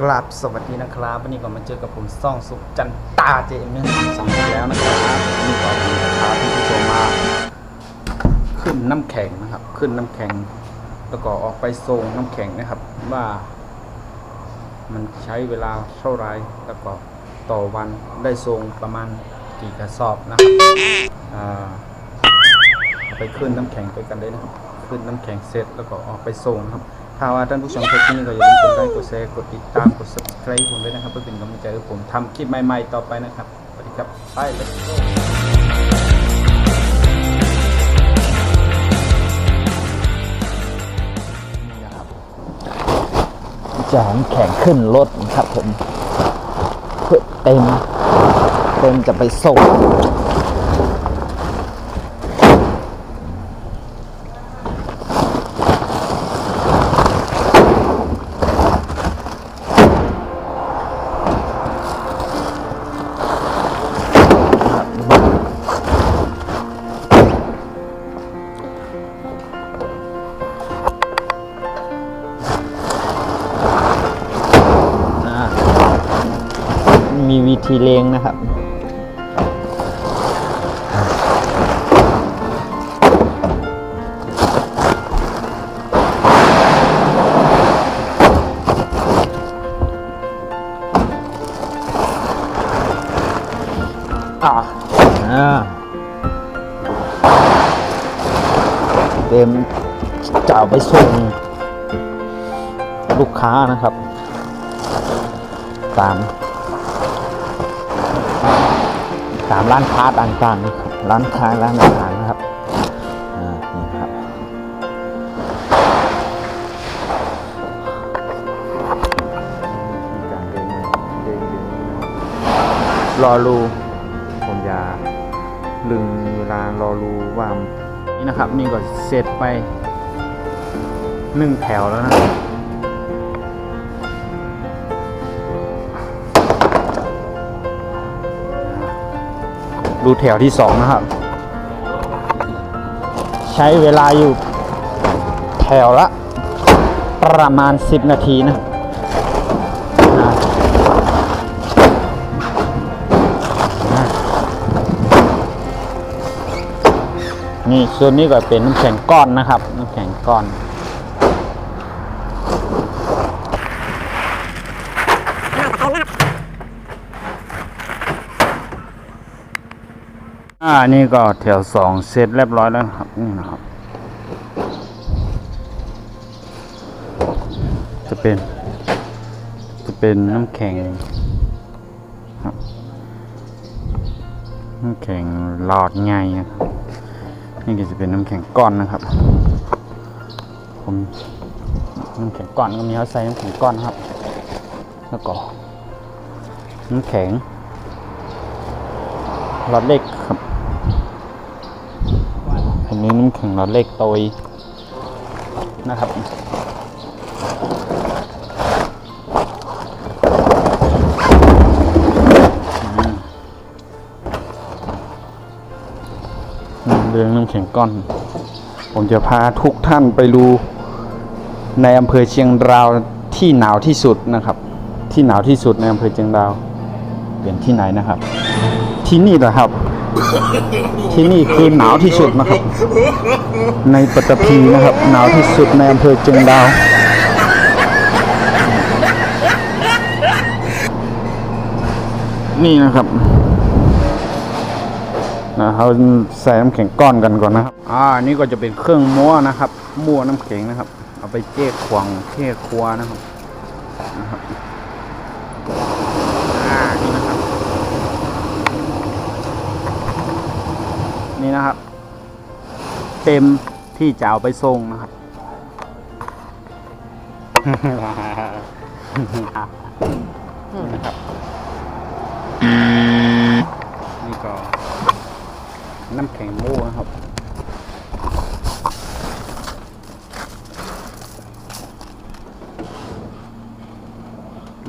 กราบสวัสดีนะครับ วันนี้ก็มาเจอกับผมซ่องสุขจันตาเจมส์สองอีกแล้วนะครับวันนี่ก็ผมจะพาท่านผู้ชมมา ขึ้นน้ำแข็งนะครับ ขึ้นน้ำแข็ง แล้วก็ออกไปส่งน้ำแข็งนะครับ ว่า มันใช้เวลาเท่าไรแล้วก็ต่อวันได้ส่งประมาณกี่กระสอบนะครับไปขึ้นน้ำแข็งไปกันเลยนะครับ ขึ้นน้ำแข็งเสร็จแล้วก็ออกไปส่งนะครับ ถ้าว่าท่านผู้ชมคลิปนี้ก็อย่าลืมกดไลค์กดแชร์กดติดตามกด subscribe ผมด้วยนะครับ เพื่อเป็นกำลังใจให้ผมทำคลิปใหม่ ๆ ต่อไปนะครับสวัสดีครับไป let's go นี่นะครับจะน้ำแข็งขึ้นรถครับผมเพื่อเต็ม เต็มจะไปส่ง มจะเอาไปส่งลูกค้านะครับ ตาม ตามร้านค้าต่างๆ ร้านค้าร้านอาหารนะครับอ่านี่ครับรเดินเดินเดินรอรูผมจะลึงเวลารอรูว่า นี่นะครับ นี่ก็เสร็จไปหนึ่งแถวแล้วนะดูแถวที่สองนะครับ ใช้เวลาอยู่แถวละประมาณ 10 นาทีนะ นี่ส่วนนี้ก็เป็นน้ำแข็งก้อนนะครับ น้ำแข็งก้อนอ่านี่ก็แถวสองเสร็จเรียบร้อยแล้วครับนี่นะครับ จะเป็น จะเป็นน้ำแข็งครับน้ำแข็งหลอดใหญ่ครับ นี่ก็จะเป็นน้ำแข็งก้อนนะครับ ผมน้ำแข็งก้อนก็มีเขาใส่น้ำแข็งก้อนครับ แล้วก็น้ำแข็งหลอดเล็กครับอันี้น้ำแข็งหลอดเล็กโตยนะครับ เรื่องน้ำแข็งก้อน ผมจะพาทุกท่านไปดูในอำเภอเชียงดาวที่หนาวที่สุดนะครับ ที่หนาวที่สุดในอำเภอเชียงดาวเป็นที่ไหนนะครับ ที่นี่แหละครับ ที่นี่คือหนาวที่สุดนะครับ ในปัตตภีนะครับ หนาวที่สุดในอำเภอเชียงดาวนี่นะครับ เราใส่น้ำแข็งก้อนกันก่อนนะครับ อ่า นี่ก็จะเป็นเครื่องม้วนนะครับ ม้วนน้ำแข็งนะครับ เอาไปเจ๊ขวางเทครัวนะครับนะครับอ่านี่นะครับ นี่นะครับ เต็มที่จะเอาไปส่งนะครับนะครับนี่ก็ น้ำแข็งโม่ครับ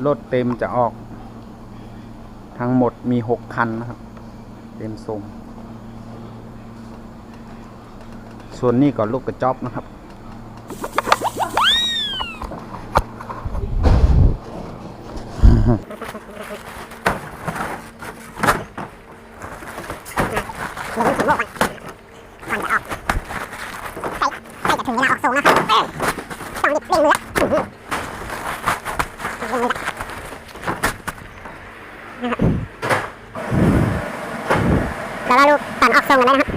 รถเต็มจะออก ทั้งหมดมีหกคันนะครับ เต็มทรงส่วนนี้ก็ลูกกระจอบนะครับ ใกล้จะถึงเวลาออกสูงนะครับต้องรีบเร่งมือละเร่งมือละเดี๋ยวเราดูตอนออกทรงกันเลยนะครับ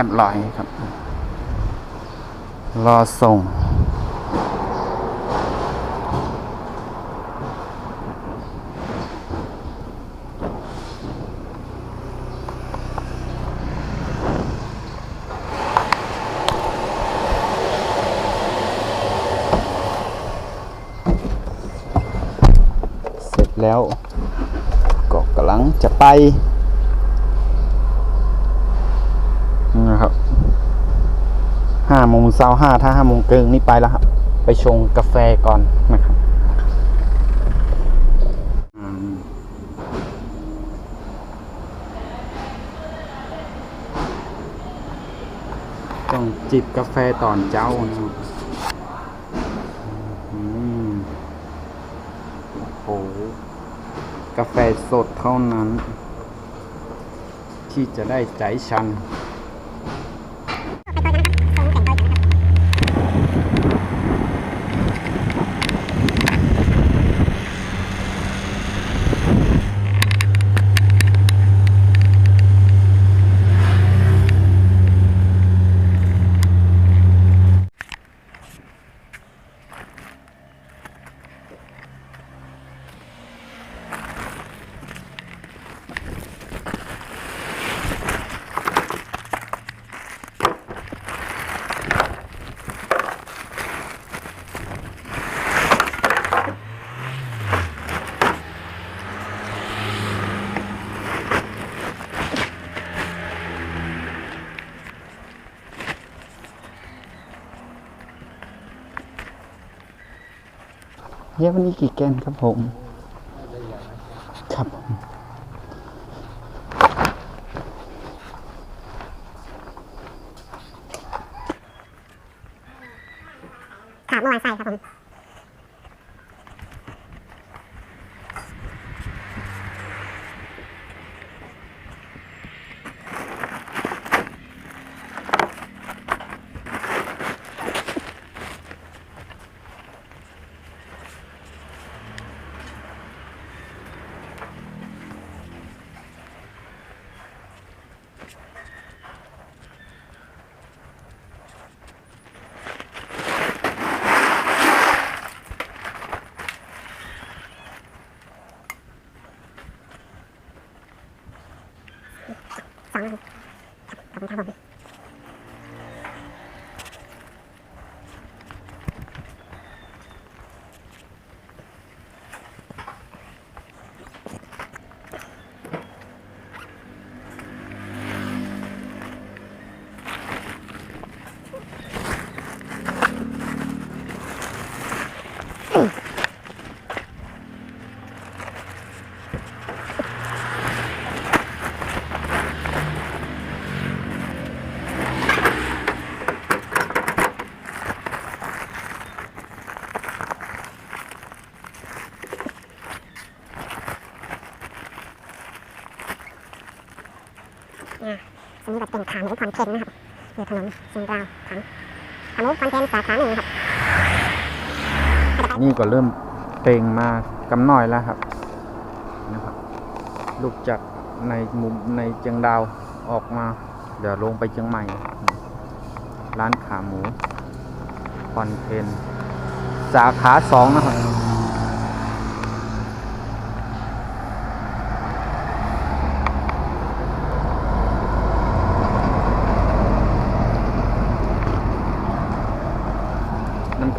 แหลมลอยครับ รอส่ง เสร็จแล้ว ก็กำลังจะไป นะครับ ห้าโมงเช้าห้าถ้าห้าโมงเกินนี่ไปแล้วครับ ไปชงกาแฟก่อนนะครับต้องจิบกาแฟตอนเจ้านะครับโอ้โหกาแฟสดเท่านั้น ที่จะได้ใจฉัน เยอะวันนี้กี่แกนครับผม ครับผมค่ะเมื่อวานใส่ครับผม สองนา สมมติว่เป็นขาหมูพันเทนนะครับอยู่ถนนเชียงดาวขังขาหมูพันเทนสาขาหนึ่งครับนี่ก็เริ่มเปลงมากำน้อยแล้วครับนะครับ ลูกจากในมุมในเชียงดาวออกมา เดี๋ยวลงไปเชียงใหม่ ร้านขาหมูคอนเทนสาขาสองนะครับ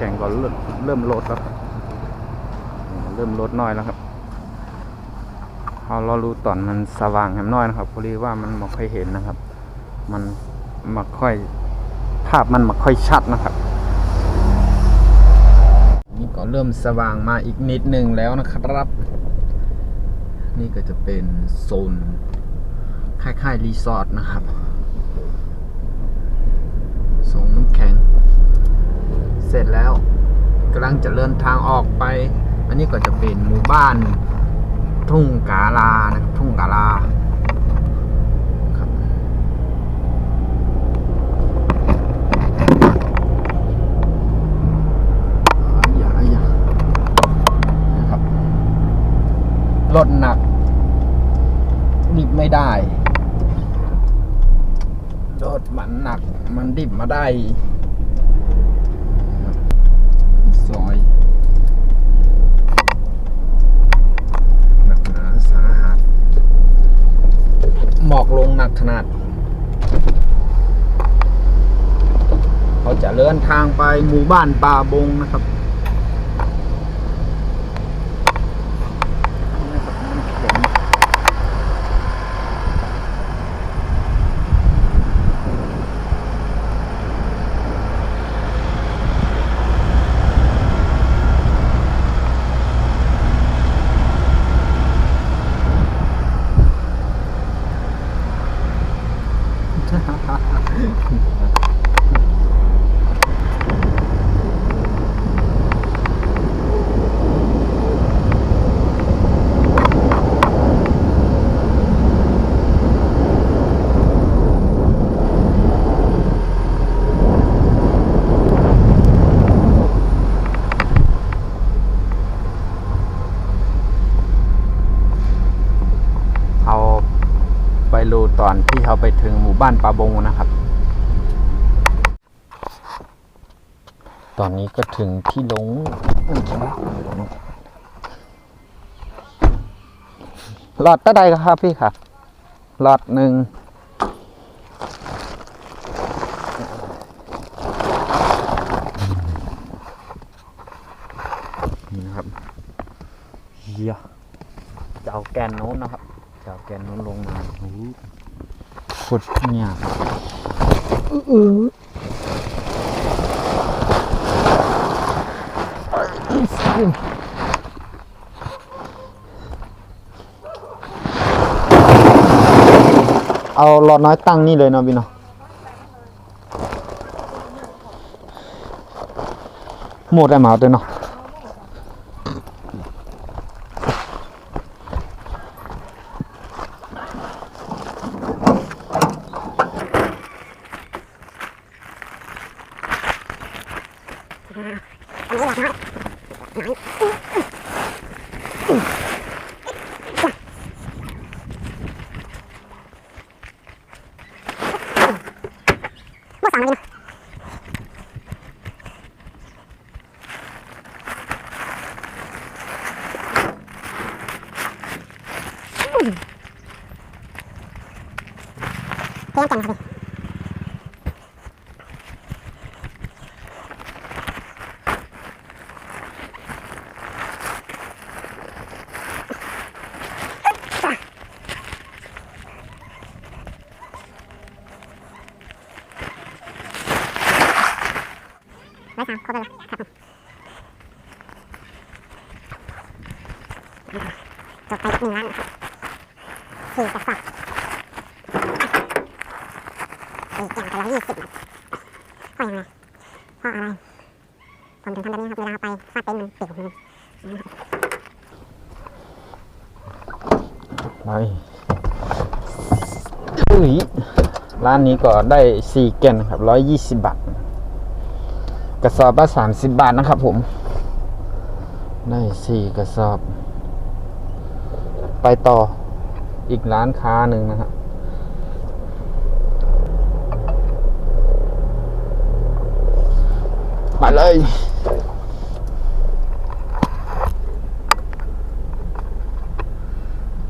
ข็งก็เริ่มเริ่มลดแล้วเริ่มลดน้อยแล้วครับเอาเรารู้ตอนมันสว่างแหมน้อยนะครับพอดีว่ามันไมองค่อยเห็นนะครับ มันไมาค่อยภาพมันไมาค่อยชัดนะครับ นี่ก็เริ่มสว่างมาอีกนิดหนึ่งแล้วนะครับ นี่ก็จะเป็นโซนคล้ายๆรีสอร์ทนะครับส่งน้ำแข็ง เสร็จแล้วกำลังจะเดินทางออกไป อันนี้ก็จะเป็นหมู่บ้าน ทุ่งกาลานะครับทุ่งกาลารถหนักดิบไม่ได้รถมันหนัก มันดิบมาได้ ซอยหนักหนาสาหัสหมอกลงห นักขนาด เขาจะเลื่อนทางไปหมู่บ้านป่าบงนะครับเอา ไปรูตอนที่เขาไปถึงหมู่บ้านปาบงนะครับ ตอนนี้ก็ถึงที่ลงหลอดตะใดครับพี่ค่ะหลอดหนึ่งนี่นะครับเฮียจะเอาแกนโน้นนะครับจะเอาแกนโน้นลงมาโอ้ ขุดเนี่ยครับเอาหลอดน้อยตั้งนี่เลยเนาะพี่เนาะหมดได้หมาเอาเด้เนาะ อันนี้แหละครับ หมดสองเลยนะเพียงจังครับพี่ ร้อยสามครบแล้วครับผมจบไปอีก หนึ่งล้านนะครับสี่กระสอบสี่เกี่ยงไปร้อยยี่สิบบาทเพราะยังไงเพราะอะไรผมถึงทำแบบนี้ครับเวลาเอาไปฟาดเต็นมันปิวมันไปเฮ้ยร้านนี้ก็ได้สี่แกนครับร้อยยี่สิบบาทกระสอบละสามสิบบาทนะครับผม ได้สี่กระสอบ ไปต่ออีกร้านค้าหนึ่งนะครับมาเลย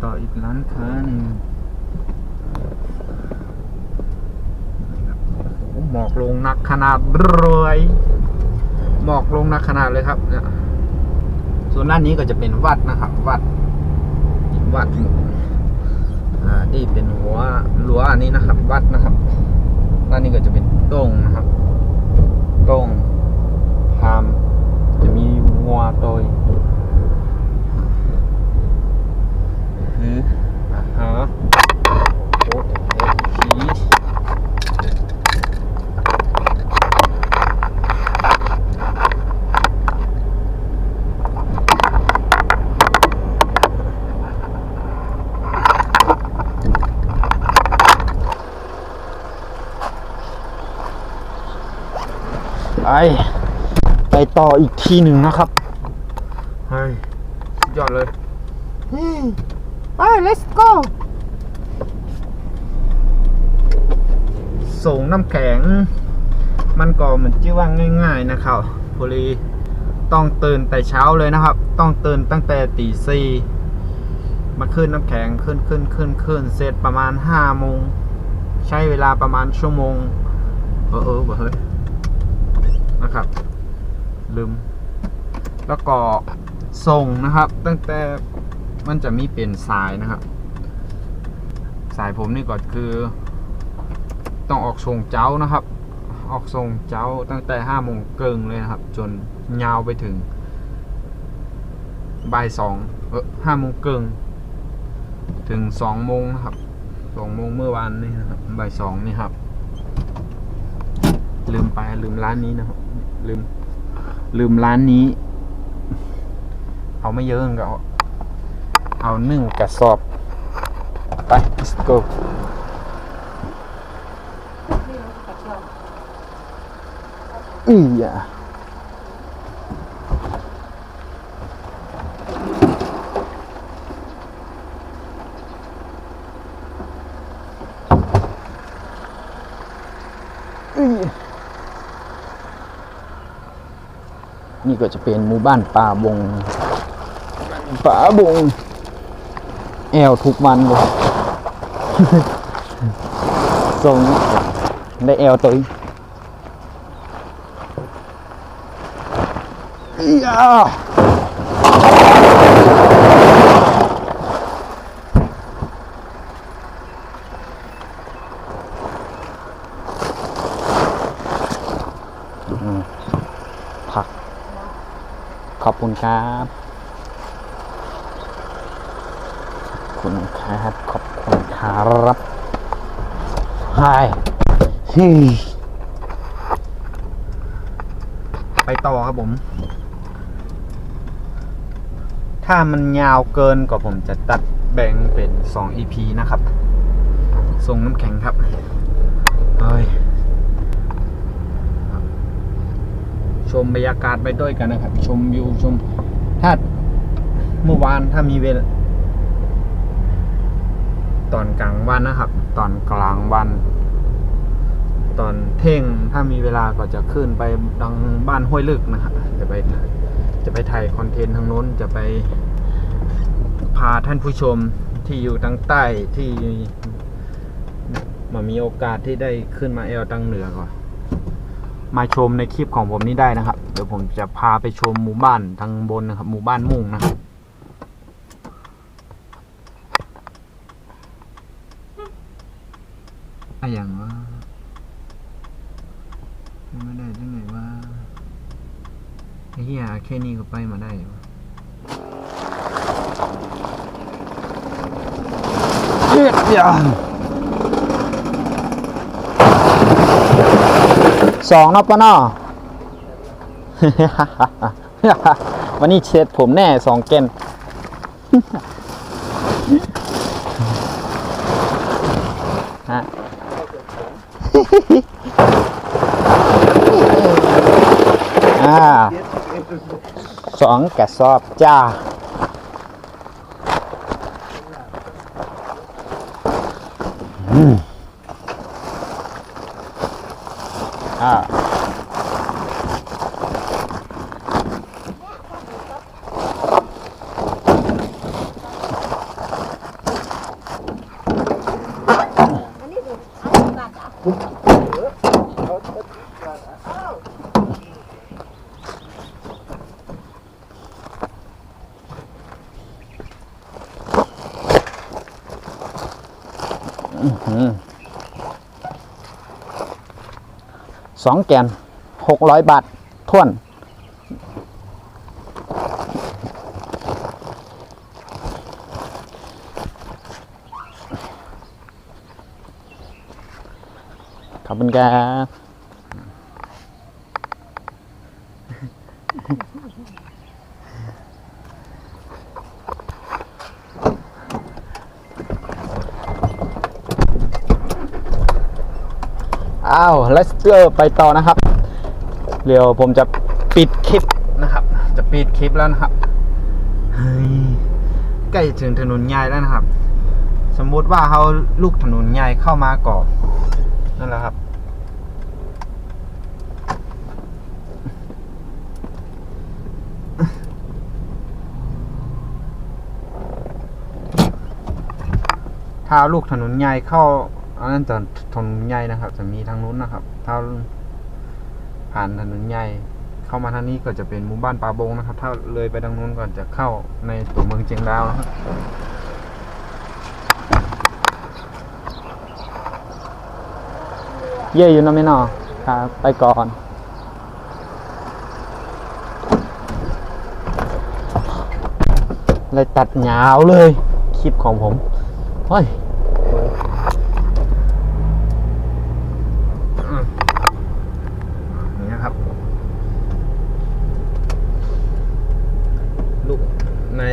ต่ออีกร้านค้าหนึ่งหมอกลงหนักขนาดเลยหมอกลงหนักขนาดเลยครับเนี่ยส่วนด้านนี้ก็จะเป็นวัดนะครับ วัด วัดอ่านี่เป็นหัวรั้วอันนี้นะครับ วัดนะครับด้านนี้ก็จะเป็นต้งนะครับต้งพามจะมีงัวโดยหรือฮะ ไปต่ออีกที่หนึ่งนะครับเฮ้ยสุดยอดเลยไป let's go ส่งน้ำแข็ง มันก็เหมือนที่ว่าง่าย ๆนะครับพอดีต้องตื่นแต่เช้าเลยนะครับ ต้องตื่นตั้งแต่ตีสี่มาขึ้นน้ำแข็งขึ้นขึ้นขึ้นขึ้นเสร็จประมาณห้าโมง ใช้เวลาประมาณชั่วโมง เออเออเว้ยเฮ้ยนะครับ ลืม แล้วก็ส่งนะครับ ตั้งแต่มันจะมีเป็นสายนะครับ สายผมนี่ก็คือ ต้องออกส่งเจ้านะครับ ออกส่งเจ้าตั้งแต่ห้าโมงเกิงเลยนะครับ จนยาวไปถึงบ่ายสองเออห้าโมงเกิงถึงสองโมงนะครับสองโมงเมื่อวานนี่นะครับบ่ายสองนี่ครับ ลืมไปลืมร้านนี้นะครับ ลืม ลืมร้านนี้ เอาไม่เยอะก็เอาเอาหนึ่งกระสอบ ไป let's go อีอะ นี่ก็จะเป็นหมู่บ้านป่าบงป่าบง แอลทุกวันเลยส่งได้แอลตัวอีก Ja. Ừ. ผัก ขอบ คุณครับ ขอบคุณครับ ขอบคุณครับไฮฮีไปต่อครับผม ถ้ามันยาวเกินกว่าผมจะตัดแบ่งเป็น 2 EP นะครับ ส่งน้ำแข็งครับ เฮ้ย ชมบรรยากาศไปด้วยกันนะครับ ชมวิวชม ถ้าเมื่อวานถ้ามีเวลาตอนกลางวันนะครับ ตอนกลางวัน ตอนเท่งถ้ามีเวลาก็จะขึ้นไปดังบ้านห้วยลึกนะครับจะไปจะไปถ่ายคอนเทนต์ทางโน้นจะไป พาท่านผู้ชมที่อยู่ทางใต้ที่มามีโอกาสที่ได้ขึ้นมาแอลตังเหนือก่อน มาชมในคลิปของผมนี้ได้นะครับ เดี๋ยวผมจะพาไปชมหมู่บ้านทางบนนะครับ หมู่บ้านมุ่งนะครับอะอย่างว่าไม่ได้ที่ไหนว่าไอ้เหี้ยแค่นี้ก็ไปมาได้วะเฮ็ดยั สองเนาะปะเนาะวันนี้เช็ดผมแน่สองเกนฮะอ่าสองกระสอบจ้า อืมอ่า สองแกนหกร้อยบาทท่วน ขอบคุณครับ อ้าว let's go ไปต่อนะครับ เดี๋ยวผมจะปิดคลิปนะครับ จะปิดคลิปแล้วนะครับใกล้ถึงถนนใหญ่แล้วนะครับ สมมุติว่าเขาลูกถนนใหญ่เข้ามาก่อนนั่นแหละครับ ถ้าลูกถนนใหญ่เข้า อันนั้นจะถนนใหญ่นะครับ จะมีทางนู้นนะครับ ถ้าผ่านถนนใหญ่เข้ามาทางนี้ก็จะเป็นหมู่บ้านปาบงนะครับ ถ้าเลยไปทางนู้นก่อนจะเข้าในตัวเมืองเชียงดาวนะครับเย่อยู่นะไม่นอครับไปก่อนเลยตัดยาวเลย คลิปของผมเฮ้ยอืมนี่นะครับ ลูก ใน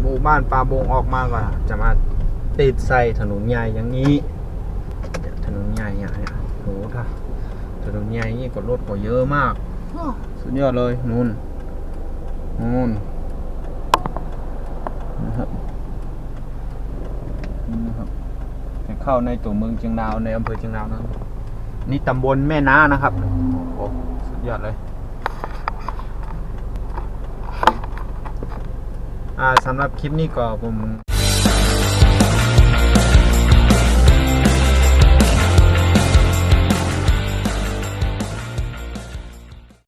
หมู่บ้านปลาบงออกมาก็จะมาติดใส่ถนนใหญ่อย่างนี้ถนนใหญ่อย่างเนี้ยโหถ้าถนนใหญ่ย่างนี้ก็รถก็เยอะมากสุดยอดเลยนู่นนู่นนะครับนะครับจะเข้าในตัวเมืองเชียงดาวในอำเภอเชียงดาวนะนี่ตำบลแม่น้านะครับโอ้สุดยอดเลย อ่าสำหรับคลิปนี้ก็ผม